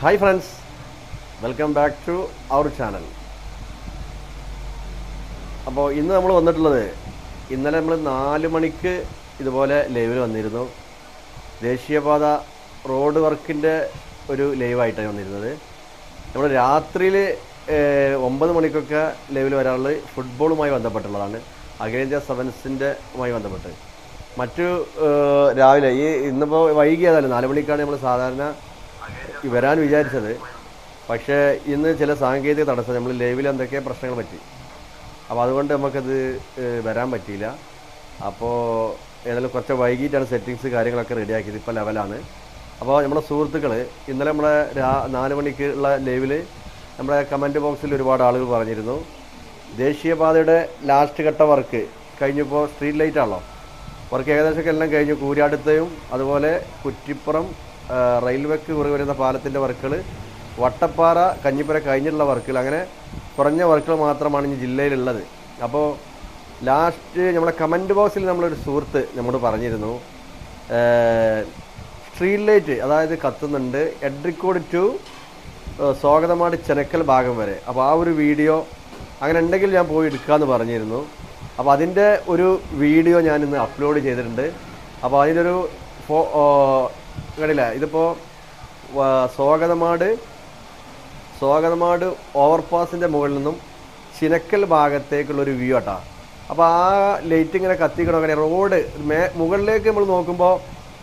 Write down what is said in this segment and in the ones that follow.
Hi friends welcome back to our channel അപ്പോൾ ഇന്ന് നമ്മൾ വന്നിട്ടുള്ളത് ഇന്നലെ നമ്മൾ നാല് മണിക്ക് ഇതുപോലെ ലൈവിൽ വന്നിരുന്നു. ദേശീയപാത റോഡ് വർക്കിന്റെ ഒരു ലൈവായിട്ടാണ് വന്നിരുന്നത്. നമ്മൾ രാത്രിയിൽ ഒമ്പത് മണിക്കൊക്കെ ലൈവിൽ വരാറുള്ളത് ഫുട്ബോളുമായി ബന്ധപ്പെട്ടുള്ളതാണ്. അഖിലേന്ത്യാ സെവൻസിന്റെമായി ബന്ധപ്പെട്ട്. മറ്റു രാവിലെ ഈ ഇന്നിപ്പോൾ വൈകിയതല്ല നാല് മണിക്കാണ് നമ്മൾ സാധാരണ വരാൻ വിചാരിച്ചത്. പക്ഷേ ഇന്ന് ചില സാങ്കേതിക തടസ്സം നമ്മൾ ലൈവിൽ എന്തൊക്കെ പ്രശ്നങ്ങൾ പറ്റി. അപ്പോൾ അതുകൊണ്ട് നമുക്കത് വരാൻ പറ്റിയില്ല. അപ്പോൾ ഏതായാലും കുറച്ച് വൈകിട്ടാണ് സെറ്റിങ്സ് കാര്യങ്ങളൊക്കെ റെഡിയാക്കിയത്. ഇപ്പോൾ ലെവലാണ്. അപ്പോൾ നമ്മുടെ സുഹൃത്തുക്കൾ ഇന്നലെ നമ്മുടെ രാ നാല് മണിക്ക് ഉള്ള ലൈവിൽ നമ്മുടെ കമന്റ് ബോക്സിൽ ഒരുപാട് ആളുകൾ പറഞ്ഞിരുന്നു. ദേശീയപാതയുടെ ലാസ്റ്റ് ഘട്ട വർക്ക് കഴിഞ്ഞപ്പോൾ സ്ട്രീറ്റ് ലൈറ്റ് ആണല്ലോ. വർക്ക് ഏകദേശമൊക്കെ എല്ലാം കഴിഞ്ഞു. കൂരാടുത്തയും അതുപോലെ കുറ്റിപ്പുറം റെയിൽവേക്ക് കുറി വരുന്ന പാലത്തിന്റെ വർക്കുകൾ വട്ടപ്പാറ കഞ്ഞിപ്പുര കഴിഞ്ഞിട്ടുള്ള വർക്കുകൾ അങ്ങനെ കുറഞ്ഞ വർക്കുകൾ മാത്രമാണ് ഈ ജില്ലയിലുള്ളത്. അപ്പോൾ ലാസ്റ്റ് നമ്മുടെ കമന്റ് ബോക്സിൽ നമ്മളൊരു സുഹൃത്ത് നമ്മോട് പറഞ്ഞിരുന്നു. സ്ട്രീറ്റ് ലൈറ്റ് അതായത് കത്തുന്നുണ്ട്. എഡ്രിക്കോട് ടു സ്വാഗതമാട് ചെനക്കൽ ഭാഗം വരെ. അപ്പോൾ ആ ഒരു വീഡിയോ അങ്ങനെ ഉണ്ടെങ്കിൽ ഞാൻ പോയി എടുക്കാമെന്ന് പറഞ്ഞിരുന്നു. അപ്പോൾ അതിന്റെ ഒരു വീഡിയോ ഞാൻ ഇന്ന് അപ്ലോഡ് ചെയ്തിട്ടുണ്ട്. അപ്പോൾ അതിനൊരു കണ്ടില്ല. ഇതിപ്പോൾ സ്വാഗതമാട് സ്വാഗതമാട് ഓവർപാസിന്റെ മുകളിൽ നിന്നും ചിനക്കൽ ഭാഗത്തേക്കുള്ള ഒരു വ്യൂ ആട്ടാ. അപ്പോൾ ആ ലൈറ്റ് ഇങ്ങനെ കത്തിക്കണം അങ്ങനെ റോഡ് മേ മുകളിലേക്ക് നമ്മൾ നോക്കുമ്പോൾ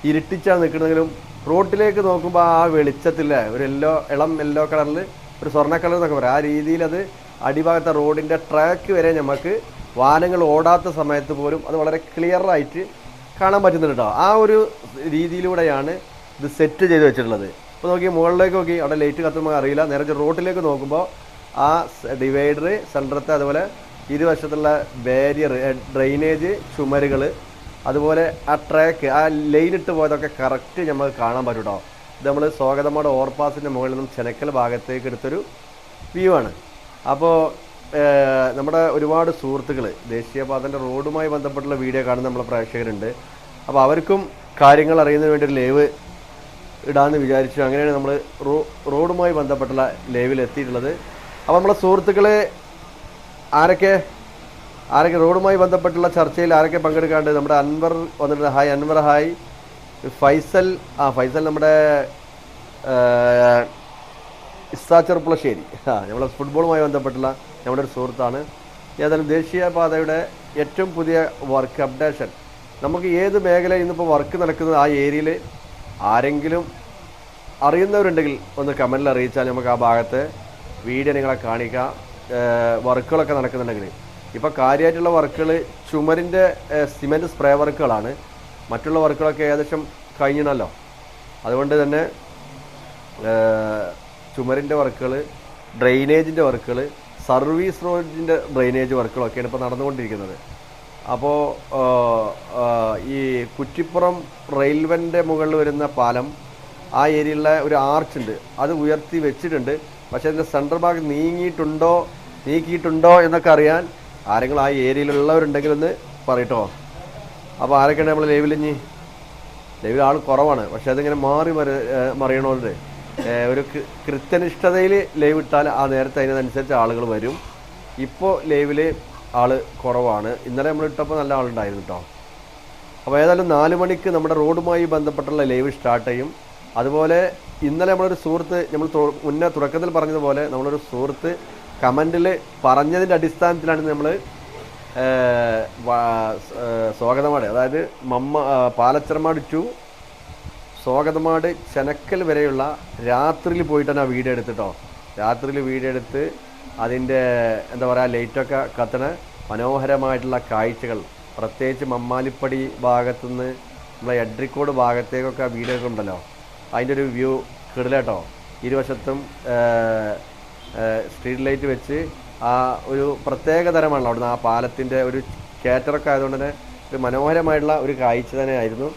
ഇരുട്ടിച്ചാണ് നിൽക്കണമെങ്കിലും റോഡിലേക്ക് നോക്കുമ്പോൾ ആ വെളിച്ചത്തില്ല ഒരു യെല്ലോ ഇളം യെല്ലോ കളറിൽ ഒരു സ്വർണ കളർ എന്നൊക്കെ പറയാം. ആ രീതിയിൽ അത് അടിഭാഗത്തെ റോഡിന്റെ ട്രാക്ക് വരെ നമുക്ക് വാഹനങ്ങൾ ഓടാത്ത സമയത്ത് പോലും അത് വളരെ ക്ലിയറായിട്ട് കാണാൻ പറ്റുന്നുണ്ട് കേട്ടോ ആ ഒരു രീതിയിലൂടെയാണ് ഇത് സെറ്റ് ചെയ്ത് വെച്ചിട്ടുള്ളത്. അപ്പോൾ നോക്കി മുകളിലേക്ക് നോക്കി അവിടെ ലൈറ്റ് കത്തുമ്പോൾ അറിയില്ല. നേരെ റോട്ടിലേക്ക് നോക്കുമ്പോൾ ആ ഡിവൈഡർ സെന്ററത്തെ അതുപോലെ ഇരുവശത്തുള്ള ബാരിയർ ഡ്രെയിനേജ് ചുമരുകൾ അതുപോലെ ആ ട്രാക്ക് ആ ലൈൻ ഇട്ട് പോയതൊക്കെ കറക്റ്റ് നമുക്ക് കാണാൻ പറ്റും ഇത് നമ്മൾ സ്വാഗതമോടെ ഓവർപാസിന്റെ മുകളിൽ നിന്നും ചെനക്കൽ ഭാഗത്തേക്ക് എടുത്തൊരു വ്യൂ ആണ്. അപ്പോൾ നമ്മുടെ ഒരുപാട് സുഹൃത്തുക്കൾ ദേശീയപാതന്റെ റോഡുമായി ബന്ധപ്പെട്ടുള്ള വീഡിയോ കാണുന്ന നമ്മളെ പ്രേക്ഷകരുണ്ട്. അപ്പോൾ അവർക്കും കാര്യങ്ങൾ അറിയുന്നതിന് വേണ്ടി ഒരു ലൈവ് ഇടാമെന്ന് വിചാരിച്ചു. അങ്ങനെയാണ് നമ്മൾ റോഡുമായി ബന്ധപ്പെട്ടുള്ള ലൈവിൽ എത്തിയിട്ടുള്ളത്. അപ്പോൾ നമ്മളെ സുഹൃത്തുക്കളെ ആരൊക്കെ ആരൊക്കെ റോഡുമായി ബന്ധപ്പെട്ടുള്ള ചർച്ചയിൽ ആരൊക്കെ പങ്കെടുക്കാണ്ട് നമ്മുടെ അൻവർ വന്നിട്ടുണ്ട്. Hi Anwar hi. ഫൈസൽ ആ ഫൈസൽ നമ്മുടെ ഇസ്സാ ചെറുപ്പുളശ്ശേരി. ആ നമ്മളെ ഫുട്ബോളുമായി ബന്ധപ്പെട്ടുള്ള നമ്മുടെ ഒരു സുഹൃത്താണ്. ഏതായാലും ദേശീയപാതയുടെ ഏറ്റവും പുതിയ വർക്ക് അപ്ഡേഷൻ. നമുക്ക് ഏത് മേഖല ഇന്നിപ്പോൾ വർക്ക് നടക്കുന്നത് ആ ഏരിയയിൽ ആരെങ്കിലും അറിയുന്നവരുണ്ടെങ്കിൽ ഒന്ന് കമന്റിൽ അറിയിച്ചാൽ നമുക്ക് ആ ഭാഗത്ത് വീഡിയോ നിങ്ങളെ കാണിക്കാം. വർക്കുകളൊക്കെ നടക്കുന്നുണ്ടെങ്കിൽ. ഇപ്പോൾ കാര്യമായിട്ടുള്ള വർക്കുകൾ ചുമരിന്റെ സിമെന്റ് സ്പ്രേ വർക്കുകളാണ്. മറ്റുള്ള വർക്കുകളൊക്കെ ഏകദേശം കഴിഞ്ഞണല്ലോ. അതുകൊണ്ട് തന്നെ ചുമരിന്റെ വർക്കുകൾ ഡ്രെയിനേജിന്റെ വർക്കുകൾ സർവീസ് റോഡിന്റെ ഡ്രെയിനേജ് വർക്കുകളൊക്കെയാണ് ഇപ്പോൾ നടന്നുകൊണ്ടിരിക്കുന്നത്. അപ്പോൾ ഈ കുറ്റിപ്പുറം റെയിൽവേന്റെ മുകളിൽ വരുന്ന പാലം ആ ഏരിയയിലുള്ള ഒരു ആർച്ച് ഉണ്ട് അത് ഉയർത്തി വെച്ചിട്ടുണ്ട്. പക്ഷേ അതിന്റെ സെൻട്രൽ ഭാഗം നീങ്ങിയിട്ടുണ്ടോ നീക്കിയിട്ടുണ്ടോ എന്നൊക്കെ അറിയാൻ ആരെങ്കിലും ആ ഏരിയയിലുള്ളവരുണ്ടെങ്കിൽ ഒന്ന് പറയട്ടോ. അപ്പോൾ ആരൊക്കെയാണ് നമ്മൾ ഇനി? ലൈവിൽ ആൾ കുറവാണ്. പക്ഷെ അതിങ്ങനെ മാറി മറി മറിയണമെന്ന് ഒരു കൃത്യനിഷ്ഠതയിൽ ലൈവ് ഇട്ടാൽ ആ നേരത്തെ അതിനനുസരിച്ച് ആളുകൾ വരും. ഇപ്പോൾ ലൈവിൽ ആൾ കുറവാണ്. ഇന്നലെ നമ്മൾ ഇട്ടപ്പോൾ നല്ല ആളുണ്ടായിരുന്നു കേട്ടോ അപ്പോൾ ഏതായാലും നാല് മണിക്ക് നമ്മുടെ റോഡുമായി ബന്ധപ്പെട്ടുള്ള ലൈവ് സ്റ്റാർട്ട് ചെയ്യും. അതുപോലെ ഇന്നലെ നമ്മളൊരു സുഹൃത്ത് നമ്മൾ മുന്നേ തുടക്കത്തിൽ പറഞ്ഞതുപോലെ നമ്മളൊരു സുഹൃത്ത് കമന്റിൽ പറഞ്ഞതിന്റെ അടിസ്ഥാനത്തിലാണ് നമ്മൾ സ്വാഗതമാട്. അതായത് മമ്മ പാലച്ചർമാട് ടു സ്വാഗതമാട് ചെനക്കൽ വരെയുള്ള രാത്രിയിൽ പോയിട്ടാണ് ആ വീഡിയോ എടുത്തിട്ടോ രാത്രിയിൽ വീഡിയോ എടുത്ത് അതിന്റെ എന്താ പറയുക ലൈറ്റൊക്കെ കത്തണ മനോഹരമായിട്ടുള്ള കാഴ്ചകൾ. പ്രത്യേകിച്ച് മമ്മാലിപ്പടി ഭാഗത്തുനിന്ന് നമ്മളെ എഡ്രിക്കോട് ഭാഗത്തേക്കൊക്കെ ഒക്കെ ഉണ്ടല്ലോ. അതിന്റെ ഒരു വ്യൂ കിടലേട്ടോ ഇരുവശത്തും സ്ട്രീറ്റ് ലൈറ്റ് വെച്ച് ആ ഒരു പ്രത്യേക തരമാണല്ലോ അവിടുന്ന് ആ പാലത്തിന്റെ ഒരു കയറ്ററൊക്കെ ആയതുകൊണ്ട് തന്നെ ഒരു മനോഹരമായിട്ടുള്ള ഒരു കാഴ്ച തന്നെയായിരുന്നു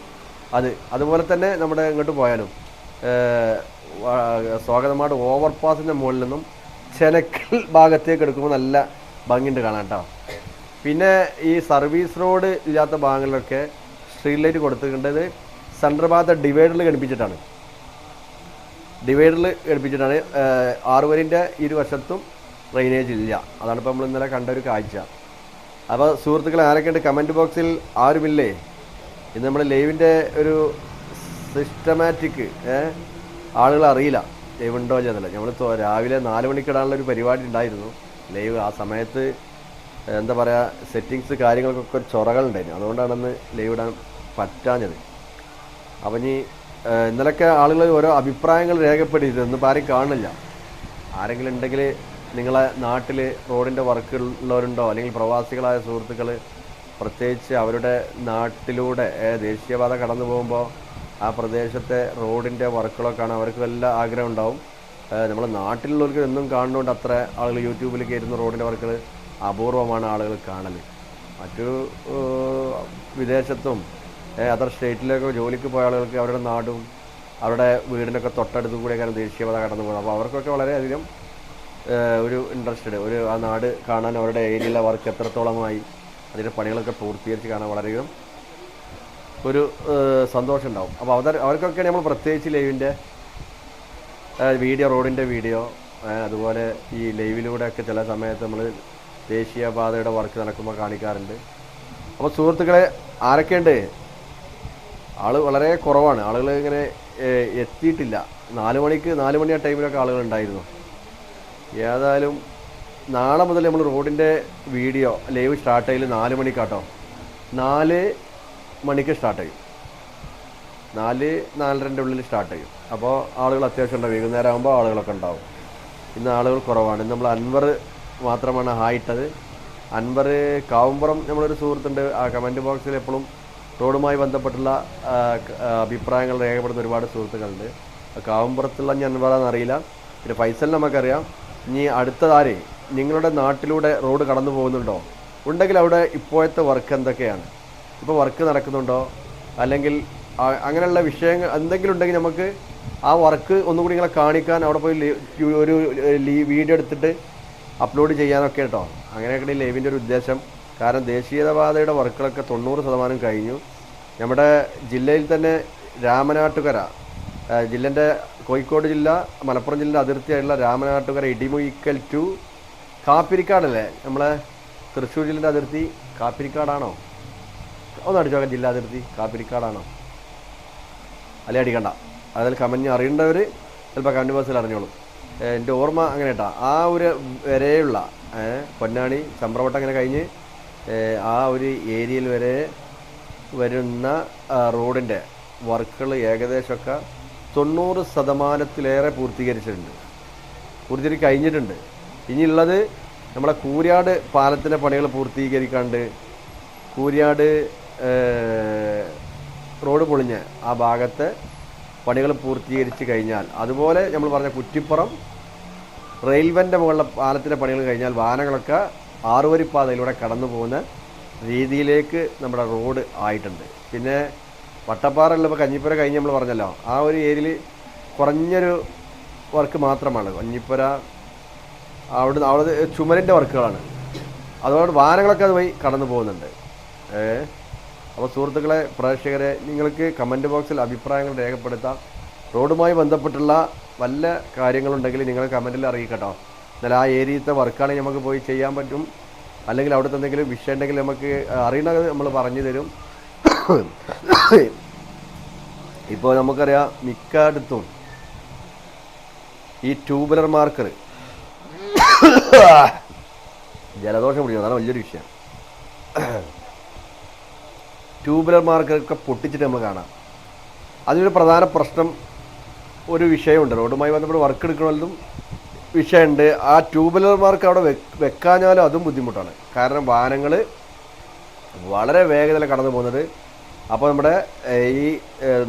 അത്. അതുപോലെ തന്നെ നമ്മുടെ ഇങ്ങോട്ട് പോയാലും സ്വാഗതമായിട്ട് ഓവർ പാസിന്റെ ഓവർപാസിന്റെ മുകളിൽ നിന്നും ചെനക്കൽ ഭാഗത്തേക്ക് എടുക്കുമ്പോൾ നല്ല ഭംഗിയുണ്ട് കാണാൻ കേട്ടോ പിന്നെ ഈ സർവീസ് റോഡ് ഇല്ലാത്ത ഭാഗങ്ങളിലൊക്കെ സ്ട്രീറ്റ് ലൈറ്റ് കൊടുത്തിട്ടുണ്ടത് സെൻട്രൽ ഭാഗത്തെ ഡിവൈഡറിൽ ഘടിപ്പിച്ചിട്ടാണ്. ഡിവൈഡറിൽ ഘടിപ്പിച്ചിട്ടാണ്. ഏഹ്, ആറ് വരിന്റെ ഇരുവശത്തും ഡ്രെയിനേജ് ഇല്ല. അതാണ് ഇപ്പോൾ നമ്മൾ ഇന്നലെ കണ്ട ഒരു കാഴ്ച. അപ്പോൾ സുഹൃത്തുക്കളെ ആരൊക്കെയുണ്ട് കമന്റ് ബോക്സിൽ ആരുമില്ലേ? ഇന്ന് നമ്മൾ ലൈവിന്റെ ഒരു സിസ്റ്റമാറ്റിക് ആളുകൾ അറിയില്ല. ഉണ്ടോ ചെയ്തില്ല നമ്മൾ രാവിലെ നാല് മണിക്കിടാനുള്ള ഒരു പരിപാടി ഉണ്ടായിരുന്നു. ലൈവ് ആ സമയത്ത് എന്താ പറയുക സെറ്റിങ്സ് കാര്യങ്ങൾക്കൊക്കെ ഒരു ചൊറകളുണ്ടായിരുന്നു അതുകൊണ്ടാണ് ലൈവ് ഇടാൻ പറ്റാഞ്ഞത്. അപ്പം ഇനി ഇന്നലൊക്കെ ആളുകൾ ഓരോ അഭിപ്രായങ്ങൾ രേഖപ്പെടുത്തിയിരുന്നു ഒന്നും ആരും കാണില്ല ആരെങ്കിലും ഉണ്ടെങ്കിൽ നിങ്ങളെ നാട്ടിൽ റോഡിന്റെ വർക്ക് ഉള്ളവരുണ്ടോ? അല്ലെങ്കിൽ പ്രവാസികളായ സുഹൃത്തുക്കൾ പ്രത്യേകിച്ച് അവരുടെ നാട്ടിലൂടെ ദേശീയപാത കടന്നു പോകുമ്പോൾ ആ പ്രദേശത്തെ റോഡിന്റെ വർക്കുകളൊക്കെ കാണാൻ അവർക്ക് വല്ല ആഗ്രഹം ഉണ്ടാവും. നമ്മൾ നാട്ടിലുള്ളവർക്ക് എന്നും കാണുന്നതുകൊണ്ട് അത്ര ആളുകൾ യൂട്യൂബിൽ കയറ്റുന്ന റോഡിന്റെ വർക്കുകൾ അപൂർവമാണ് ആളുകൾ കാണൽ മറ്റു വിദേശത്തും അതർ സ്റ്റേറ്റിലൊക്കെ ജോലിക്ക് പോയ ആളുകൾക്ക് അവരുടെ നാടും അവരുടെ വീടിനൊക്കെ തൊട്ടടുത്ത് കൂടെയൊക്കെയാണ് ദേശീയപത കടന്നു പോകുന്നത് അപ്പോൾ അവർക്കൊക്കെ വളരെയധികം ഒരു ഇൻട്രസ്റ്റഡ്. ഒരു ആ നാട് കാണാൻ അവരുടെ ഏരിയയിലെ വർക്ക് എത്രത്തോളമായി അതിന്റെ പണികളൊക്കെ പൂർത്തീകരിച്ച് കാണാൻ വളരെയധികം ഒരു സന്തോഷം ഉണ്ടാവും അപ്പോൾ അവർ അവർക്കൊക്കെ നമ്മൾ പ്രത്യേകിച്ച് ലൈവിന്റെ വീഡിയോ റോഡിന്റെ വീഡിയോ അതുപോലെ ഈ ലൈവിലൂടെയൊക്കെ ചില സമയത്ത് നമ്മൾ ദേശീയപാതയുടെ വർക്ക് നടക്കുമ്പോൾ കാണിക്കാറുണ്ട്. അപ്പോൾ സുഹൃത്തുക്കളെ ആരൊക്കെയുണ്ട്? ആൾ വളരെ കുറവാണ്. ആളുകൾ ഇങ്ങനെ എത്തിയിട്ടില്ല. നാല് മണിക്ക് നാല് മണി ആ ടൈമിലൊക്കെ ആളുകൾ ഉണ്ടായിരുന്നു. ഏതായാലും നാളെ മുതൽ നമ്മൾ റോഡിന്റെ വീഡിയോ ലൈവ് സ്റ്റാർട്ട് ചെയ്യൽ നാല് മണിക്കാട്ടോ. നാല് മണിക്ക് സ്റ്റാർട്ട് ചെയ്യും. നാല് നാലരന്റെ ഉള്ളിൽ സ്റ്റാർട്ട് ചെയ്യും. അപ്പോൾ ആളുകൾ അത്യാവശ്യം ഉണ്ടാവും. വൈകുന്നേരം ആകുമ്പോൾ ആളുകളൊക്കെ ഉണ്ടാവും. ഇന്ന് ആളുകൾ കുറവാണ്. നമ്മൾ അൻവർ മാത്രമാണ് ഹായിട്ടത് അൻവർ കാവുമ്പുറം നമ്മളൊരു സുഹൃത്തുണ്ട്. ആ കമന്റ് ബോക്സിൽ എപ്പോഴും റോഡുമായി ബന്ധപ്പെട്ടുള്ള അഭിപ്രായങ്ങൾ രേഖപ്പെടുന്ന ഒരുപാട് സുഹൃത്തുക്കളുണ്ട്. കാവുമ്പുറത്തുള്ള ഞാൻ അൻവറാന്ന് അറിയില്ല. പിന്നെ ഫൈസൽ നമുക്കറിയാം. ഇനി അടുത്തതാരെ നിങ്ങളുടെ നാട്ടിലൂടെ റോഡ് കടന്നു പോകുന്നുണ്ടോ ഉണ്ടെങ്കിൽ അവിടെ ഇപ്പോഴത്തെ വർക്ക് എന്തൊക്കെയാണ്? ഇപ്പോൾ വർക്ക് നടക്കുന്നുണ്ടോ? അല്ലെങ്കിൽ അങ്ങനെയുള്ള വിഷയങ്ങൾ എന്തെങ്കിലും ഉണ്ടെങ്കിൽ നമുക്ക് ആ വർക്ക് ഒന്നുകൂടി നിങ്ങളെ കാണിക്കാൻ അവിടെ പോയി ഒരു വീഡിയോ എടുത്തിട്ട് അപ്ലോഡ് ചെയ്യാനൊക്കെ കേട്ടോ. അങ്ങനെയൊക്കെ ലൈവിന്റെ ഒരു ഉദ്ദേശം. കാരണം ദേശീയതപാതയുടെ വർക്കുകളൊക്കെ തൊണ്ണൂറ് ശതമാനം കഴിഞ്ഞു. നമ്മുടെ ജില്ലയിൽ തന്നെ രാമനാട്ടുകര ജില്ലേന്റെ കോഴിക്കോട് ജില്ല മലപ്പുറം ജില്ല അതിർത്തിയായിട്ടുള്ള രാമനാട്ടുകര ഇടിമുയിക്കൽ ടു കാപ്പിരിക്കാടല്ലേ? നമ്മളെ തൃശ്ശൂർ ജില്ലേന്റെ അതിർത്തി കാപ്പിരിക്കാടാണോ? ഒന്ന് അടിച്ചു നോക്കാം ജില്ലാ അതിർത്തി കാപ്പിരിക്കാടാണോ. അല്ലെ അടിക്കണ്ട. അതിൽ കമഞ്ഞ് അറിയേണ്ടവർ ചിലപ്പോൾ കമന്റ് ബോക്സിൽ അറിഞ്ഞോളും. എന്റെ ഓർമ്മ അങ്ങനെ കേട്ടാ ആ ഒരു വരെയുള്ള പൊന്നാണി ചമ്പ്രവട്ടം അങ്ങനെ കഴിഞ്ഞ് ആ ഒരു ഏരിയയിൽ വരെ വരുന്ന റോഡിന്റെ വർക്കുകൾ ഏകദേശമൊക്കെ തൊണ്ണൂറ് ശതമാനത്തിലേറെ പൂർത്തീകരിച്ചിട്ടുണ്ട്. പൂർത്തീകരിച്ച് കഴിഞ്ഞിട്ടുണ്ട്. ഇനിയുള്ളത് നമ്മുടെ കൂരിയാട് പാലത്തിന്റെ പണികൾ പൂർത്തീകരിക്കാണ്ട് കൂരിയാട് റോഡ് പൊളിഞ്ഞ് ആ ഭാഗത്ത് പണികൾ പൂർത്തീകരിച്ച് കഴിഞ്ഞാൽ അതുപോലെ നമ്മൾ പറഞ്ഞ കുറ്റിപ്പുറം റെയിൽവേന്റെ മുകളിലെ പാലത്തിന്റെ പണികൾ കഴിഞ്ഞാൽ വാഹനങ്ങളൊക്കെ ആറുവരിപ്പാതയിലൂടെ കടന്നു പോകുന്ന രീതിയിലേക്ക് നമ്മുടെ റോഡ് ആയിട്ടുണ്ട്. പിന്നെ വട്ടപ്പാറയുള്ള ഇപ്പോൾ കഞ്ഞിപ്പുര കഴിഞ്ഞ് നമ്മൾ പറഞ്ഞല്ലോ ആ ഒരു ഏരിയയിൽ കുറഞ്ഞൊരു വർക്ക് മാത്രമാണ്. കഞ്ഞിപ്പുര അവിടെ അവിടെ ചുമരിന്റെ വർക്കുകളാണ്. അതുകൊണ്ട് വാഹനങ്ങളൊക്കെ അത് വഴി കടന്നു പോകുന്നുണ്ട്. ഏ അപ്പോൾ സുഹൃത്തുക്കളെ പ്രേക്ഷകരെ നിങ്ങൾക്ക് കമന്റ് ബോക്സിൽ അഭിപ്രായങ്ങൾ രേഖപ്പെടുത്താം. റോഡുമായി ബന്ധപ്പെട്ടുള്ള വല്ല കാര്യങ്ങളുണ്ടെങ്കിൽ നിങ്ങൾ കമന്റിൽ അറിയിക്കട്ടോ. എന്നാൽ ആ ഏരിയത്തെ വർക്കാണെങ്കിൽ നമുക്ക് പോയി ചെയ്യാൻ പറ്റും. അല്ലെങ്കിൽ അവിടുത്തെ എന്തെങ്കിലും വിഷയം ഉണ്ടെങ്കിൽ നമുക്ക് അറിയണത് നമ്മൾ പറഞ്ഞു തരും. ഇപ്പോൾ നമുക്കറിയാം മിക്കയിടത്തും ഈ ട്യൂബുലർ മാർക്കർ ജലദോഷം പിടിക്കും. അതാണ് വലിയൊരു വിഷയം. ട്യൂബുലർ മാർക്കൊക്കെ പൊട്ടിച്ചിട്ട് നമ്മൾ കാണാം. അതിനൊരു പ്രധാന പ്രശ്നം ഒരു വിഷയമുണ്ട്. റോഡുമായി ബന്ധപ്പെട്ട് വർക്ക് എടുക്കണമെന്നും വിഷയമുണ്ട്. ആ ട്യൂബുലർ മാർക്ക് അവിടെ വെക്ക് വെക്കാഞ്ഞാലും അതും ബുദ്ധിമുട്ടാണ്. കാരണം വാഹനങ്ങൾ വളരെ വേഗതയിൽ കടന്നു പോകുന്നത്. അപ്പോൾ നമ്മുടെ ഈ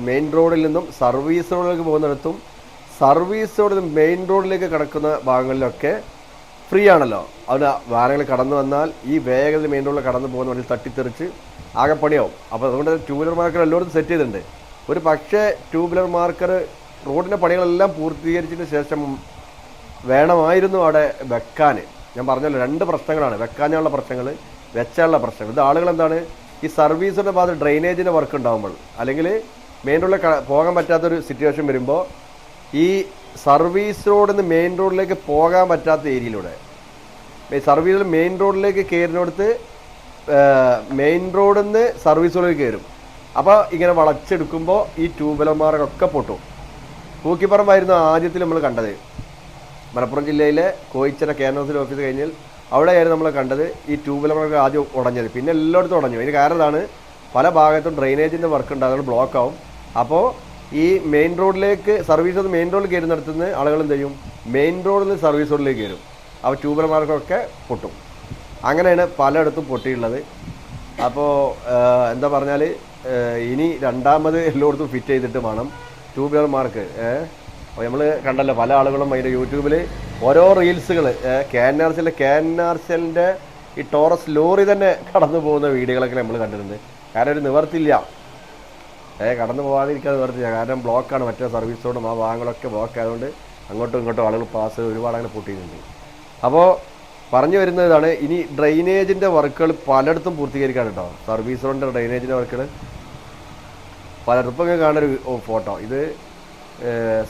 മെയിൻ റോഡിൽ നിന്നും സർവീസ് റോഡിലേക്ക് പോകുന്നിടത്തും സർവീസ് റോഡിൽ മെയിൻ റോഡിലേക്ക് കിടക്കുന്ന ഭാഗങ്ങളിലൊക്കെ ഫ്രീ ആണല്ലോ അവന് വാഹനങ്ങൾ കടന്നു വന്നാൽ ഈ വേഗത്തിൽ മെയിൻ റോഡിൽ കടന്നു പോകുന്ന വഴി തട്ടിത്തെറിച്ച് ആകെ പണിയാവും. അപ്പോൾ അതുകൊണ്ട് ടൂ വീലർ മാർക്കർ എല്ലായിടത്തും സെറ്റ് ചെയ്തിട്ടുണ്ട്. ഒരു പക്ഷേ ടൂ വീലർ മാർക്കർ റോഡിന്റെ പണികളെല്ലാം പൂർത്തീകരിച്ചതിന് ശേഷം വേണമായിരുന്നു അവിടെ വെക്കാൻ. ഞാൻ പറഞ്ഞല്ലോ രണ്ട് പ്രശ്നങ്ങളാണ്. വെക്കാനുള്ള പ്രശ്നങ്ങൾ വെച്ചാനുള്ള പ്രശ്നങ്ങൾ ഇത് ആളുകൾ എന്താണ് ഈ സർവീസിന്റെ ഭാഗത്ത് ഡ്രെയിനേജിന്റെ വർക്ക് ഉണ്ടാകുമ്പോൾ അല്ലെങ്കിൽ മെയിൻ റോഡിൽ പോകാൻ പറ്റാത്തൊരു സിറ്റുവേഷൻ വരുമ്പോൾ ഈ സർവീസ് റോഡിൽ നിന്ന് മെയിൻ റോഡിലേക്ക് പോകാൻ പറ്റാത്ത ഏരിയയിലൂടെ. സർവീസിൽ മെയിൻ റോഡിലേക്ക് കയറിനടുത്ത് മെയിൻ റോഡിൽ നിന്ന് സർവീസ് റോഡിലേക്ക് കയറും അപ്പോൾ ഇങ്ങനെ വളച്ചെടുക്കുമ്പോൾ ഈ ട്യൂബലന്മാരൊക്കെ പൊട്ടും. പൂക്കിപ്പറമ്പായിരുന്നു ആദ്യത്തിൽ നമ്മൾ കണ്ടത്. മലപ്പുറം ജില്ലയിലെ കോയിച്ചര കേന്ദ്രത്തിൽ ഓഫീസ് കഴിഞ്ഞാൽ അവിടെയായിരുന്നു നമ്മൾ കണ്ടത് ഈ ട്യൂബലന്മാർക്ക് ആദ്യം ഉടഞ്ഞത്. പിന്നെ എല്ലായിടത്തും ഉടഞ്ഞു. അതിന് കാരണം പല ഭാഗത്തും ഡ്രെയിനേജിന്റെ വർക്ക് ഉണ്ട് അതുകൊണ്ട് ബ്ലോക്ക് ആവും. അപ്പോൾ ഈ മെയിൻ റോഡിലേക്ക് സർവീസ് മെയിൻ റോഡിൽ കയറുന്നിടത്ത് നിന്ന് ആളുകൾ എന്ത് ചെയ്യും? മെയിൻ റോഡിൽ നിന്ന് സർവീസ് റോഡിലേക്ക് കയറും. അപ്പോൾ ട്യൂബർമാർക്കൊക്കെ പൊട്ടും. അങ്ങനെയാണ് പലയിടത്തും പൊട്ടിയിട്ടുള്ളത്. അപ്പോൾ എന്താ പറഞ്ഞാൽ ഇനി രണ്ടാമത് എല്ലായിടത്തും ഫിറ്റ് ചെയ്തിട്ട് വേണം ട്യൂബർമാർക്ക് അപ്പോൾ നമ്മൾ കണ്ടല്ലോ പല ആളുകളും അതിന്റെ യൂട്യൂബിൽ ഓരോ റീൽസുകൾ കെ എൻ ആർ സിയിലെ കെ എൻ ആർ സിന്റെ ഈ ടോറസ് ലോറി തന്നെ കടന്നു പോകുന്ന വീഡിയോകളൊക്കെ നമ്മൾ കണ്ടിട്ടുണ്ട്. കാരണം ഒരു നിവർത്തില്ല. ഏ കടന്നു പോകാതിരിക്കാതെ നിവർത്തില്ല കാരണം ബ്ലോക്കാണ് മറ്റേ സർവീസ് റോഡും ആ ഭാഗങ്ങളൊക്കെ ബ്ലോക്ക് ആയതുകൊണ്ട് അങ്ങോട്ടും ഇങ്ങോട്ടും ആളുകൾ പാസ് ഒരുപാട് അങ്ങനെ പൊട്ടിയിട്ടുണ്ട്. അപ്പോൾ പറഞ്ഞു വരുന്ന ഇതാണ് ഇനി ഡ്രെയിനേജിന്റെ വർക്കുകൾ പലയിടത്തും പൂർത്തീകരിക്കാൻ കേട്ടോ സർവീസ് റോഡിന്റെ ഡ്രെയിനേജിന്റെ വർക്കുകൾ പലയിടത്തും. കാണുന്നൊരു ഫോട്ടോ ഇത്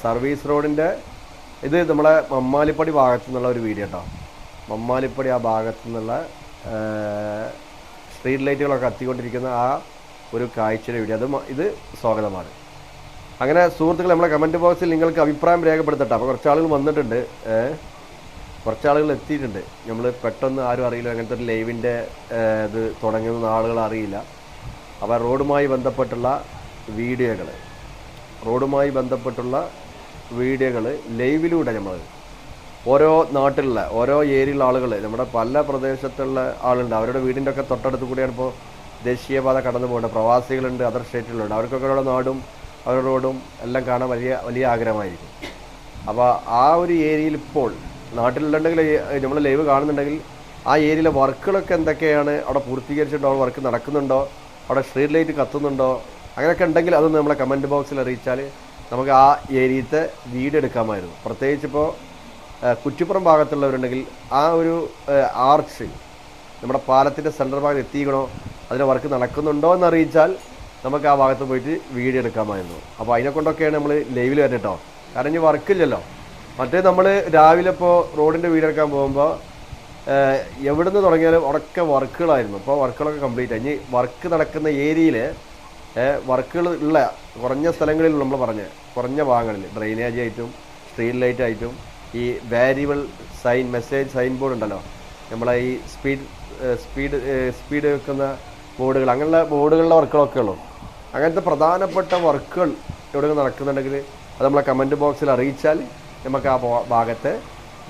സർവീസ് റോഡിന്റെ ഇത് നമ്മളെ മമ്മാലിപ്പടി ഭാഗത്തു നിന്നുള്ള ഒരു വീഡിയോ കേട്ടോ. മമ്മാലിപ്പടി ആ ഭാഗത്തു നിന്നുള്ള സ്ട്രീറ്റ് ലൈറ്റുകളൊക്കെ കത്തിക്കൊണ്ടിരിക്കുന്ന ആ ഒരു കാഴ്ചയുടെ വീഡിയോ. അത് ഇത് സ്വാഗതമാണ്. അങ്ങനെ സുഹൃത്തുക്കൾ നമ്മളെ കമന്റ് ബോക്സിൽ നിങ്ങൾക്ക് അഭിപ്രായം രേഖപ്പെടുത്തട്ടെ. അപ്പോൾ കുറച്ച് ആളുകൾ വന്നിട്ടുണ്ട്. കുറച്ച് ആളുകൾ എത്തിയിട്ടുണ്ട്. നമ്മൾ പെട്ടെന്ന് ആരും അറിയില്ല. അങ്ങനത്തെ ഒരു ലൈവിന്റെ ഇത് തുടങ്ങുന്ന ആളുകൾ അറിയില്ല. അപ്പോൾ റോഡുമായി ബന്ധപ്പെട്ടുള്ള വീഡിയോകൾ റോഡുമായി ബന്ധപ്പെട്ടുള്ള വീഡിയോകൾ ലൈവിലൂടെ നമ്മൾ ഓരോ നാട്ടിലുള്ള ഓരോ ഏരിയയിലുള്ള ആളുകൾ നമ്മുടെ പല പ്രദേശത്തുള്ള ആളുണ്ട്. അവരുടെ വീടിന്റെ ഒക്കെ തൊട്ടടുത്ത് കൂടിയാണ് ഇപ്പോൾ ദേശീയപാത കടന്നു പോകേണ്ട പ്രവാസികളുണ്ട് അതർ സ്റ്റേറ്റിലുണ്ട്. അവർക്കൊക്കെ ഉള്ള നാടും അവരുടെ റോഡും എല്ലാം കാണാൻ വലിയ വലിയ ആഗ്രഹമായിരിക്കും. അപ്പോൾ ആ ഒരു ഏരിയയിൽ ഇപ്പോൾ നാട്ടിലുണ്ടെങ്കിൽ നമ്മൾ ലൈവ് കാണുന്നുണ്ടെങ്കിൽ ആ ഏരിയയിലെ വർക്കുകളൊക്കെ എന്തൊക്കെയാണ്? അവിടെ പൂർത്തീകരിച്ചിട്ടുണ്ടോ? വർക്ക് നടക്കുന്നുണ്ടോ? അവിടെ സ്ട്രീറ്റ് ലൈറ്റ് കത്തുന്നുണ്ടോ? അങ്ങനെയൊക്കെ ഉണ്ടെങ്കിൽ അതൊന്ന് നമ്മളെ കമന്റ് ബോക്സിൽ അറിയിച്ചാൽ നമുക്ക് ആ ഏരിയത്തെ വീഡിയോ എടുക്കാമായിരുന്നു പ്രത്യേകിച്ച് ഇപ്പോൾ കുറ്റിപ്പുറം ഭാഗത്തുള്ളവരുണ്ടെങ്കിൽ ആ ഒരു ആർച്ച് നമ്മുടെ പാലത്തിന്റെ സെൻട്രൽ ഭാഗത്ത് എത്തിക്കണോ? അതിന്റെ വർക്ക് നടക്കുന്നുണ്ടോ എന്ന് അറിയിച്ചാൽ നമുക്ക് ആ ഭാഗത്ത് പോയിട്ട് വീഡിയോ എടുക്കാമായിരുന്നു. അപ്പോൾ അതിനെ കൊണ്ടൊക്കെയാണ് നമ്മൾ ലൈവിൽ വരുന്നത് കേട്ടോ കാരണം ഇനി വർക്കില്ലല്ലോ മറ്റേ നമ്മൾ രാവിലെ ഇപ്പോൾ റോഡിന്റെ വീഡിയോ എടുക്കാൻ പോകുമ്പോൾ എവിടെ നിന്ന് തുടങ്ങിയാലും ഉടക്കെ വർക്കുകളായിരുന്നു. അപ്പോൾ വർക്കുകളൊക്കെ കംപ്ലീറ്റ് ഇനി വർക്ക് നടക്കുന്ന ഏരിയയിൽ വർക്കുകൾ ഉള്ള കുറഞ്ഞ സ്ഥലങ്ങളിൽ നമ്മൾ പറഞ്ഞ കുറഞ്ഞ ഭാഗങ്ങളിൽ ഡ്രെയിനേജ് ആയിട്ടും സ്ട്രീറ്റ് ലൈറ്റ് ആയിട്ടും ഈ variable sign message sign board ഉണ്ടല്ലോ. നമ്മളെ ഈ സ്പീഡ് സ്പീഡ് സ്പീഡ് വെക്കുന്ന ബോർഡുകൾ അങ്ങനെയുള്ള ബോർഡുകളുടെ വർക്കുകളൊക്കെ ഉള്ളൂ. അങ്ങനത്തെ പ്രധാനപ്പെട്ട വർക്കുകൾ എവിടെ നടക്കുന്നുണ്ടെങ്കിൽ അത് നമ്മളെ കമന്റ് ബോക്സിൽ അറിയിച്ചാൽ നമുക്ക് ആ ഭാഗത്തെ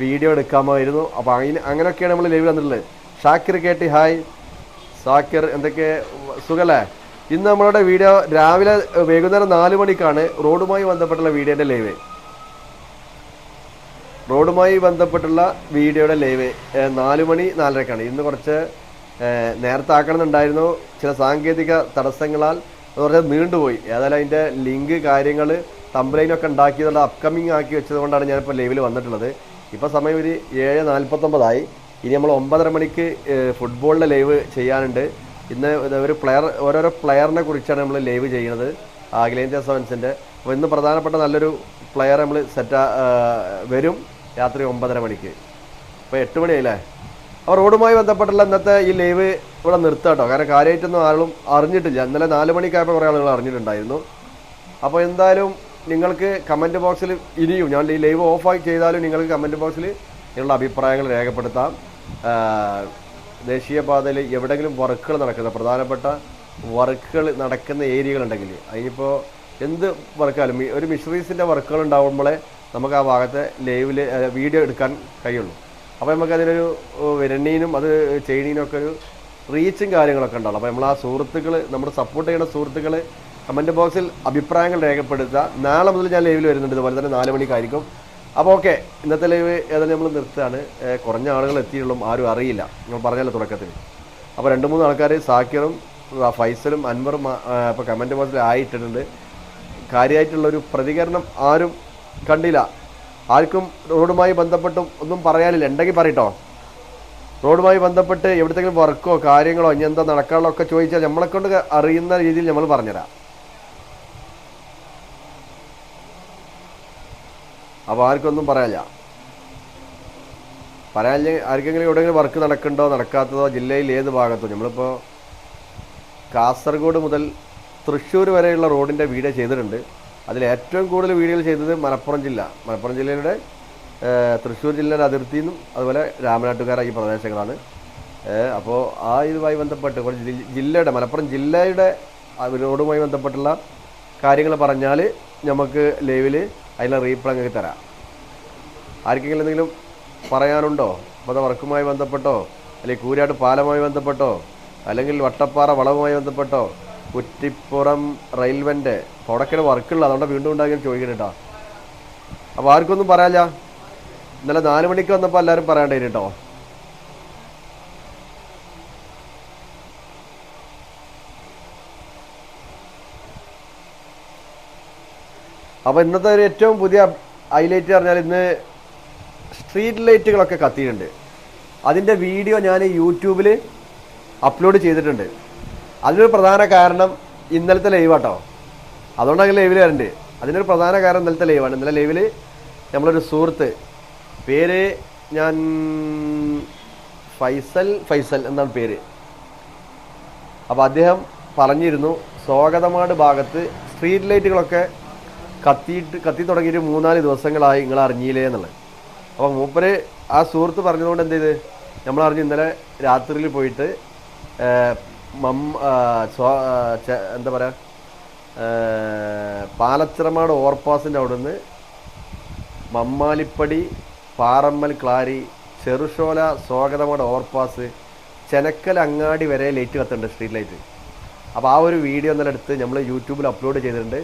വീഡിയോ എടുക്കാമായിരുന്നു. അപ്പോൾ അതിന് അങ്ങനെയൊക്കെയാണ് നമ്മൾ ലൈവ് വന്നിട്ടുള്ളത്. ഷാക്കിർ കേട്ടി ഹായ് സാക്കിർ എന്തൊക്കെ സുഖല്ലേ? ഇന്ന് നമ്മളുടെ വീഡിയോ രാവിലെ വൈകുന്നേരം നാല് മണിക്കാണ് റോഡുമായി ബന്ധപ്പെട്ടുള്ള വീഡിയോന്റെ ലൈവ് റോഡുമായി ബന്ധപ്പെട്ടുള്ള വീഡിയോയുടെ ലൈവ് നാല് മണി നാലരക്കാണ്. ഇന്ന് കുറച്ച് നേരത്തെ ചില സാങ്കേതിക തടസ്സങ്ങളാൽ അത് പറഞ്ഞാൽ നീണ്ടുപോയി. ഏതായാലും അതിന്റെ ലിങ്ക് കാര്യങ്ങൾ തമ്പ്ലൈനൊക്കെ ഉണ്ടാക്കിയതുകൊണ്ട് അപ്കമിങ് ആക്കി വെച്ചതുകൊണ്ടാണ് ഞാനിപ്പോൾ ലൈവിൽ വന്നിട്ടുള്ളത്. ഇപ്പോൾ സമയം ഒരു ഏഴ് നാൽപ്പത്തൊമ്പതായി ഇനി നമ്മൾ ഒമ്പതര മണിക്ക് ഫുട്ബോളിന്റെ ലൈവ് ചെയ്യാനുണ്ട്. ഇന്ന് ഒരു പ്ലെയർ ഓരോരോ പ്ലെയറിനെ കുറിച്ചാണ് നമ്മൾ ലൈവ് ചെയ്യുന്നത്. അഖിലേന്ത്യാ സെവൻസിന്റെ അപ്പോൾ ഇന്ന് പ്രധാനപ്പെട്ട നല്ലൊരു പ്ലെയർ നമ്മൾ സെറ്റ് വരും രാത്രി ഒമ്പതര മണിക്ക്. അപ്പോൾ എട്ട് മണിയായില്ലേ? അപ്പോൾ റോഡുമായി ബന്ധപ്പെട്ടുള്ള ഇന്നത്തെ ഈ ലൈവ് ഇവിടെ നിർത്താം കേട്ടോ. കാരണം കാര്യമായിട്ടൊന്നും ആരും അറിഞ്ഞിട്ടില്ല. ഇന്നലെ നാല് മണിക്കായപ്പോൾ കുറേ ആളുകൾ അറിഞ്ഞിട്ടുണ്ടായിരുന്നു. അപ്പോൾ എന്തായാലും നിങ്ങൾക്ക് കമന്റ് ബോക്സിൽ ഇനിയും ഞാൻ ഈ ലൈവ് ഓഫായി ചെയ്താലും നിങ്ങൾക്ക് കമന്റ് ബോക്സിൽ നിങ്ങളുടെ അഭിപ്രായങ്ങൾ രേഖപ്പെടുത്താം. ദേശീയപാതയിൽ എവിടെയെങ്കിലും വർക്കുകൾ നടക്കുന്ന പ്രധാനപ്പെട്ട വർക്കുകൾ നടക്കുന്ന ഏരിയകളുണ്ടെങ്കിൽ അതിനിപ്പോൾ എന്ത് വർക്കാലും ഒരു മിഷറീസിന്റെ വർക്കുകൾ ഉണ്ടാകുമ്പോഴേ നമുക്ക് ആ ഭാഗത്തെ ലൈവിൽ വീഡിയോ എടുക്കാൻ കഴിയുള്ളൂ. അപ്പോൾ നമുക്ക് അതിനൊരു വിരണ്ണീനും അത് ചെയ്യണീനും ഒക്കെ ഒരു റീച്ചും കാര്യങ്ങളൊക്കെ ഉണ്ടാവും. അപ്പോൾ നമ്മൾ ആ സുഹൃത്തുക്കൾ നമ്മുടെ സപ്പോർട്ട് ചെയ്യുന്ന സുഹൃത്തുക്കൾ കമന്റ് ബോക്സിൽ അഭിപ്രായങ്ങൾ രേഖപ്പെടുത്തുക. നാളെ മുതൽ ഞാൻ ലൈവിൽ വരുന്നുണ്ട്. ഇതുപോലെ തന്നെ നാല് മണിക്കായിരിക്കും. അപ്പോൾ ഓക്കെ ഇന്നത്തെ ലൈവ് ഏതായാലും നമ്മൾ നിർത്തുകയാണ്. കുറഞ്ഞ ആളുകൾ എത്തിയുള്ളൂ ആരും അറിയില്ല. നമ്മൾ പറഞ്ഞല്ലോ തുടക്കത്തിൽ അപ്പോൾ രണ്ട് മൂന്ന് ആൾക്കാർ സാക്കിറും ഫൈസലും അൻവറും ഇപ്പോൾ കമന്റ് ബോക്സിൽ ആയിട്ടിട്ടുണ്ട്. കാര്യമായിട്ടുള്ളൊരു പ്രതികരണം ആരും കണ്ടില്ല. ആർക്കും റോഡുമായി ബന്ധപ്പെട്ടും ഒന്നും പറയാനില്ല. ഉണ്ടെങ്കിൽ പറയട്ടോ. റോഡുമായി ബന്ധപ്പെട്ട് എവിടത്തെങ്കിലും വർക്കോ കാര്യങ്ങളോ ഇനി എന്താ നടക്കാനുള്ള ഒക്കെ ചോദിച്ചാൽ നമ്മളെ കൊണ്ട് അറിയുന്ന രീതിയിൽ നമ്മൾ പറഞ്ഞുതരാം. അപ്പോൾ ആർക്കൊന്നും പറയാനില്ല. പറയാനില്ല ആർക്കെങ്കിലും എവിടെയെങ്കിലും വർക്ക് നടക്കുന്നുണ്ടോ നടക്കാത്തതോ ജില്ലയിൽ ഏത് ഭാഗത്തോ. നമ്മളിപ്പോൾ കാസർഗോഡ് മുതൽ തൃശ്ശൂർ വരെയുള്ള റോഡിന്റെ വീഡിയോ ചെയ്തിട്ടുണ്ട്. അതിൽ ഏറ്റവും കൂടുതൽ വീഡിയോകൾ ചെയ്തത് മലപ്പുറം ജില്ല. മലപ്പുറം ജില്ലയുടെ തൃശ്ശൂർ ജില്ലയുടെ അതിർത്തിയിൽ നിന്നും അതുപോലെ രാമനാട്ടുകാര ഈ പ്രദേശങ്ങളാണ്. അപ്പോൾ ആ ഇതുമായി ബന്ധപ്പെട്ട് കുറച്ച് ജില്ലയുടെ മലപ്പുറം ജില്ലയുടെ അവരോടുമായി ബന്ധപ്പെട്ടുള്ള കാര്യങ്ങൾ പറഞ്ഞാൽ നമുക്ക് ലൈവിൽ അതിലെ റീപ്ലൈ അങ്ങ് തരാം. ആർക്കെങ്കിലും എന്തെങ്കിലും പറയാനുണ്ടോ? അപ്പോൾ അത് വർക്കുമായി ബന്ധപ്പെട്ടോ? അല്ലെങ്കിൽ കൂരാട്ട് പാലമായി ബന്ധപ്പെട്ടോ? അല്ലെങ്കിൽ വട്ടപ്പാറ വളവുമായി ബന്ധപ്പെട്ടോ? കുറ്റിപ്പുറം റെയിൽവേന്റെ അപ്പോൾ വർക്കുള്ള അതുകൊണ്ട് വീണ്ടും ഉണ്ടാക്കി ചോദിക്കണം കേട്ടോ. അപ്പോൾ ആർക്കൊന്നും പറയാല്ല ഇന്നലെ നാല് മണിക്ക് വന്നപ്പോൾ എല്ലാവരും പറയാണ്ടേ കേട്ടോ. അപ്പോൾ ഇന്നത്തെ ഒരു ഏറ്റവും പുതിയ ഹൈലൈറ്റ് പറഞ്ഞാൽ ഇന്ന് സ്ട്രീറ്റ് ലൈറ്റുകളൊക്കെ കത്തിയിട്ടുണ്ട്. അതിന്റെ വീഡിയോ ഞാൻ യൂട്യൂബിൽ അപ്ലോഡ് ചെയ്തിട്ടുണ്ട്. അതിനൊരു പ്രധാന കാരണം ഇന്നലത്തെ ലൈവ് കേട്ടോ അതുകൊണ്ടാണ് ലൈവിൽ വരണ്ട്. അതിനൊരു പ്രധാന കാരണം ഇന്നലത്തെ ലൈവാണ്. ഇന്നലെ ലൈവിൽ നമ്മളൊരു സുഹൃത്ത് പേര് ഞാൻ ഫൈസൽ ഫൈസൽ എന്നാണ് പേര്. അപ്പോൾ അദ്ദേഹം പറഞ്ഞിരുന്നു സ്വാഗതമാട് ഭാഗത്ത് സ്ട്രീറ്റ് ലൈറ്റുകളൊക്കെ കത്തിയിട്ട് കത്തി തുടങ്ങിയിട്ട് മൂന്നാൽ ദിവസങ്ങളായി നിങ്ങൾ അറിഞ്ഞില്ലേ എന്നുള്ളത്. അപ്പോൾ മൂപ്പര് ആ സുഹൃത്ത് പറഞ്ഞതുകൊണ്ട് എന്ത് ചെയ്ത്? നമ്മൾ അറിഞ്ഞു ഇന്നലെ രാത്രിയിൽ പോയിട്ട് എന്താ പറയുക പാലച്ചിറമാട് ഓവർപാസിന്റെ അവിടുന്ന് മമ്മാലിപ്പടി പാറമ്മൽ ക്ലാരി ചെറുഷോല സ്വാഗതമാട് ഓവർപാസ് ചെനക്കൽ അങ്ങാടി വരെ ലൈറ്റ് കത്തുന്നുണ്ട് സ്ട്രീറ്റ് ലൈറ്റ്. അപ്പോൾ ആ ഒരു വീഡിയോ ഇന്നലെ എടുത്ത് നമ്മൾ യൂട്യൂബിൽ അപ്ലോഡ് ചെയ്തിട്ടുണ്ട്.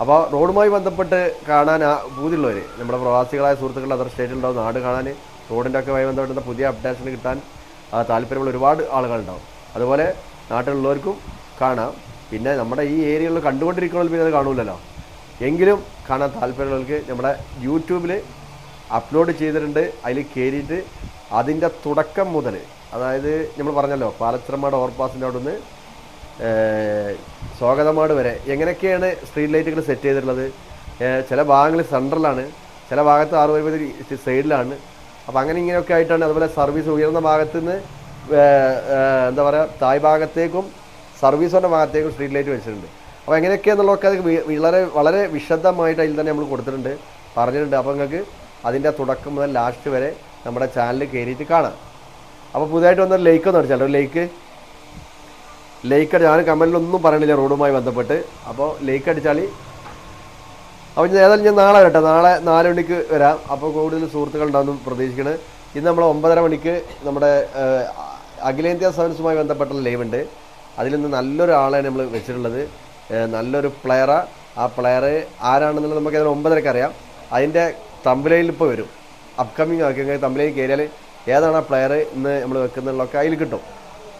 അപ്പോൾ റോഡുമായി ബന്ധപ്പെട്ട് കാണാൻ പൂതിയുള്ളവർ നമ്മുടെ പ്രവാസികളായ സുഹൃത്തുക്കൾ അതർ സ്റ്റേറ്റിലുണ്ടാവും നാട് കാണാൻ റോഡിന്റെ ഒക്കെ ആയി ബന്ധപ്പെട്ട പുതിയ അപ്ഡേഷൻ കിട്ടാൻ താല്പര്യമുള്ള ഒരുപാട് ആളുകളുണ്ടാവും. അതുപോലെ നാട്ടിലുള്ളവർക്കും കാണാം. പിന്നെ നമ്മുടെ ഈ ഏരിയകളിൽ കണ്ടുകൊണ്ടിരിക്കുന്നവർ പിന്നെ അത് കാണൂലല്ലോ. എങ്കിലും കാണാൻ താല്പര്യമുള്ളവർക്ക് നമ്മുടെ യൂട്യൂബിൽ അപ്ലോഡ് ചെയ്തിട്ടുണ്ട് അതിൽ കയറിയിട്ട് അതിന്റെ തുടക്കം മുതൽ അതായത് നമ്മൾ പറഞ്ഞല്ലോ പാലച്ചിറമാട് ഓവർപാസിന്റെ നിന്ന് സ്വാഗതമാട് വരെ എങ്ങനെയൊക്കെയാണ് സ്ട്രീറ്റ് ലൈറ്റുകൾ സെറ്റ് ചെയ്തിട്ടുള്ളത്? ചില ഭാഗങ്ങളിൽ സെൻട്രലാണ് ചില ഭാഗത്ത് അറുപത് സൈഡിലാണ്. അപ്പോൾ അങ്ങനെ ഇങ്ങനെയൊക്കെ ആയിട്ടാണ് അതുപോലെ സർവീസ് ഉയർന്ന ഭാഗത്ത് നിന്ന് ഏഹ് ഏഹ് എന്താ പറയുക തായ് ഭാഗത്തേക്കും സർവീസിന്റെ ഭാഗത്തേക്കും സ്ട്രീറ്റ് ലൈറ്റ് വെച്ചിട്ടുണ്ട്. അപ്പോൾ എങ്ങനെയൊക്കെയാണെന്നുള്ളതൊക്കെ അത് വളരെ വളരെ വിശദമായിട്ട് അതിൽ തന്നെ നമ്മൾ കൊടുത്തിട്ടുണ്ട് പറഞ്ഞിട്ടുണ്ട്. അപ്പോൾ നിങ്ങൾക്ക് അതിന്റെ തുടക്കം മുതൽ ലാസ്റ്റ് വരെ നമ്മുടെ ചാനൽ കയറിയിട്ട് കാണാം. അപ്പോൾ പുതിയതായിട്ട് വന്നൊരു ലൈക്ക് ഒന്ന് അടിച്ചാലോ? ലൈക്ക് ലേക്ക് അടി ഞാൻ കമന്റിലൊന്നും പറയണില്ല റോഡുമായി ബന്ധപ്പെട്ട്. അപ്പോൾ ലൈക്ക് അടിച്ചാൽ അപ്പോൾ ഏതായാലും ഞാൻ നാളെ വരട്ടെ. നാളെ നാല് മണിക്ക് വരാം. അപ്പോൾ കൂടുതൽ സുഹൃത്തുക്കൾ ഉണ്ടാകുന്നു പ്രതീക്ഷിക്കുന്നത് ഇന്ന് നമ്മൾ ഒമ്പതര മണിക്ക് നമ്മുടെ അഖിലേന്ത്യാ സെവൻസുമായി ബന്ധപ്പെട്ട ലൈവ് ഉണ്ട് അതിൽ നിന്ന് നല്ലൊരു ആളെയാണ് നമ്മൾ വെച്ചിട്ടുള്ളത്. നല്ലൊരു പ്ലെയറാണ് ആ പ്ലെയർ ആരാണെന്നുള്ളത് നമുക്ക് അതിന് ഒമ്പതരക്ക് അറിയാം. അതിന്റെ തമ്പലയിൽ ഇപ്പോൾ വരും. അപ്കമ്മിങ് ആക്കി തമ്പലയിൽ കയറിയാൽ ഏതാണ് ആ പ്ലെയർ ഇന്ന് നമ്മൾ വെക്കുന്നുള്ളതൊക്കെ അതിൽ കിട്ടും.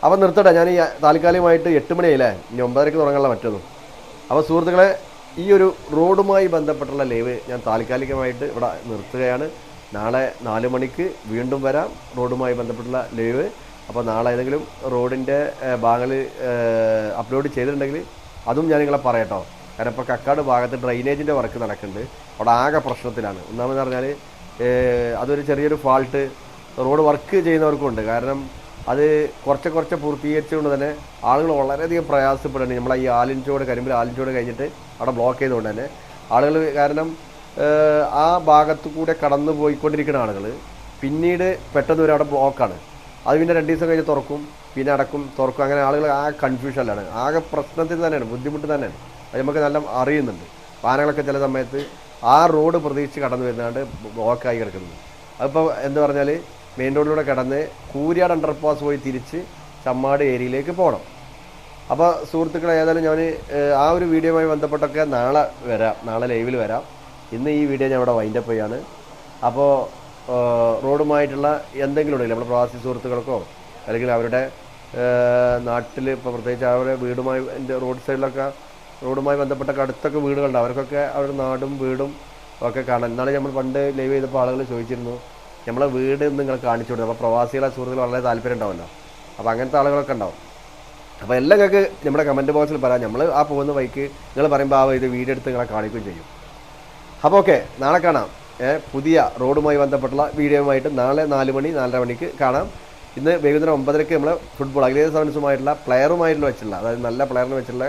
അപ്പോൾ നിർത്തട്ടെ ഞാൻ ഈ താൽക്കാലികമായിട്ട് എട്ട് മണിയായില്ലേ? ഇനി ഒമ്പതരക്ക് തുടങ്ങാനുള്ള മറ്റൊന്നും അപ്പോൾ സുഹൃത്തുക്കളെ ഈ ഒരു റോഡുമായി ബന്ധപ്പെട്ടുള്ള ലൈവ് ഞാൻ താൽക്കാലികമായിട്ട് ഇവിടെ നിർത്തുകയാണ്. നാളെ നാല് മണിക്ക് വീണ്ടും വരാം റോഡുമായി ബന്ധപ്പെട്ടുള്ള ലൈവ്. അപ്പോൾ നാളെ ഏതെങ്കിലും റോഡിന്റെ ഭാഗങ്ങൾ അപ്ലോഡ് ചെയ്തിട്ടുണ്ടെങ്കിൽ അതും ഞാൻ നിങ്ങളെ പറയട്ടോ കാരണം ഇപ്പോൾ കക്കാട് ഭാഗത്ത് ഡ്രൈനേജിന്റെ വർക്ക് നടക്കുന്നുണ്ട്. അവിടെ ആകെ പ്രശ്നത്തിലാണ്. ഒന്നാമെന്ന് പറഞ്ഞാൽ അതൊരു ചെറിയൊരു ഫാൾട്ട് റോഡ് വർക്ക് ചെയ്യുന്നവർക്കുണ്ട്. കാരണം അത് കുറച്ച് കുറച്ച് പൂർത്തീകരിച്ചുകൊണ്ട് തന്നെ ആളുകൾ വളരെയധികം പ്രയാസപ്പെടുന്നുണ്ട്. നമ്മളെ ഈ ആലിൻചോട് കരിമ്പിൽ ആലിൻചോട് കഴിഞ്ഞിട്ട് അവിടെ ബ്ലോക്ക് ചെയ്തുകൊണ്ട് തന്നെ ആളുകൾ കാരണം ആ ഭാഗത്തു കൂടെ കടന്നു പോയിക്കൊണ്ടിരിക്കുന്ന ആളുകൾ പിന്നീട് പെട്ടെന്ന് ഒരു അവിടെ ബ്ലോക്കാണ് അത് പിന്നെ രണ്ട് ദിവസം കഴിഞ്ഞ് തുറക്കും പിന്നെ അടക്കും തുറക്കും. അങ്ങനെ ആളുകൾ ആ കൺഫ്യൂഷനിലാണ് ആകെ പ്രശ്നത്തിൽ തന്നെയാണ് ബുദ്ധിമുട്ട് തന്നെയാണ്. അത് നമുക്ക് നല്ല അറിയുന്നുണ്ട്. വാഹനങ്ങളൊക്കെ ചില സമയത്ത് ആ റോഡ് പ്രതീക്ഷിച്ച് കടന്നു വരുന്നതാണ്ട് ബ്ലോക്കായി കിടക്കുന്നത്. അതിപ്പോൾ എന്ന് പറഞ്ഞാൽ മെയിൻ റോഡിലൂടെ കടന്ന് കൂരിയാട് അണ്ടർപാസ് പോയി തിരിച്ച് ചമ്മാട് ഏരിയയിലേക്ക് പോകണം അപ്പോൾ സുഹൃത്തുക്കളെ ഏതായാലും ഞാൻ ആ ഒരു വീഡിയോയുമായി ബന്ധപ്പെട്ടൊക്കെ നാളെ വരാം. നാളെ ലൈവിൽ വരാം. ഇന്ന് ഈ വീഡിയോ ഞാൻ ഇവിടെ വൈൻഡപ്പ് ചെയ്യാണ്. അപ്പോൾ റോഡുമായിട്ടുള്ള എന്തെങ്കിലും ഉണ്ടെങ്കിൽ നമ്മുടെ പ്രവാസി സുഹൃത്തുക്കൾക്കോ അല്ലെങ്കിൽ അവരുടെ നാട്ടിൽ ഇപ്പോൾ പ്രത്യേകിച്ച് അവരുടെ വീടുമായി എന്റെ റോഡ് സൈഡിലൊക്കെ റോഡുമായി ബന്ധപ്പെട്ട അടുത്തൊക്കെ വീടുകളുണ്ട്. അവർക്കൊക്കെ അവരുടെ നാടും വീടും ഒക്കെ കാണാൻ എന്നാണ് നമ്മൾ പണ്ട് ലൈവ് ചെയ്തപ്പോൾ ആളുകൾ ചോദിച്ചിരുന്നു. നമ്മളെ വീട് നിങ്ങൾ കാണിച്ചു കൊടുത്തു. അപ്പോൾ പ്രവാസികളെ സുഹൃത്തുക്കൾ വളരെ താല്പര്യം ഉണ്ടാവുമല്ലോ അപ്പോൾ അങ്ങനത്തെ ആളുകളൊക്കെ ഉണ്ടാവും. അപ്പോൾ എല്ലാം നമ്മുടെ കമന്റ് ബോക്സിൽ പറയാം. നമ്മൾ ആ പോകുന്ന വഴിക്ക് നിങ്ങൾ പറയുമ്പോൾ ആ ഇത് വീഡിയോ എടുത്ത് നിങ്ങളെ കാണിക്കുകയും ചെയ്യും. അപ്പോൾ ഓക്കെ നാളെ കാണാം. പുതിയ റോഡുമായി ബന്ധപ്പെട്ടുള്ള വീഡിയോയുമായിട്ട് നാളെ നാല് മണി നാലര മണിക്ക് കാണാം. ഇന്ന് വൈകുന്നേരം ഒമ്പതരയ്ക്ക് നമ്മൾ ഫുട്ബോൾ അഖിലേന്ത്യാ സെവൻസുമായിട്ടുള്ള പ്ലെയറുമായിട്ടുള്ള വെച്ചിട്ടുള്ള അതായത് നല്ല പ്ലെയറിന് വെച്ചിട്ടുള്ള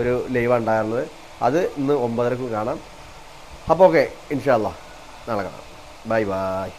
ഒരു ലൈവാണ് ഉണ്ടായിരുന്നത് അത് ഇന്ന് ഒമ്പതരക്ക് കാണാം. അപ്പോൾ ഓക്കെ ഇൻഷാല്ല നാളെ കാണാം. Bye bye.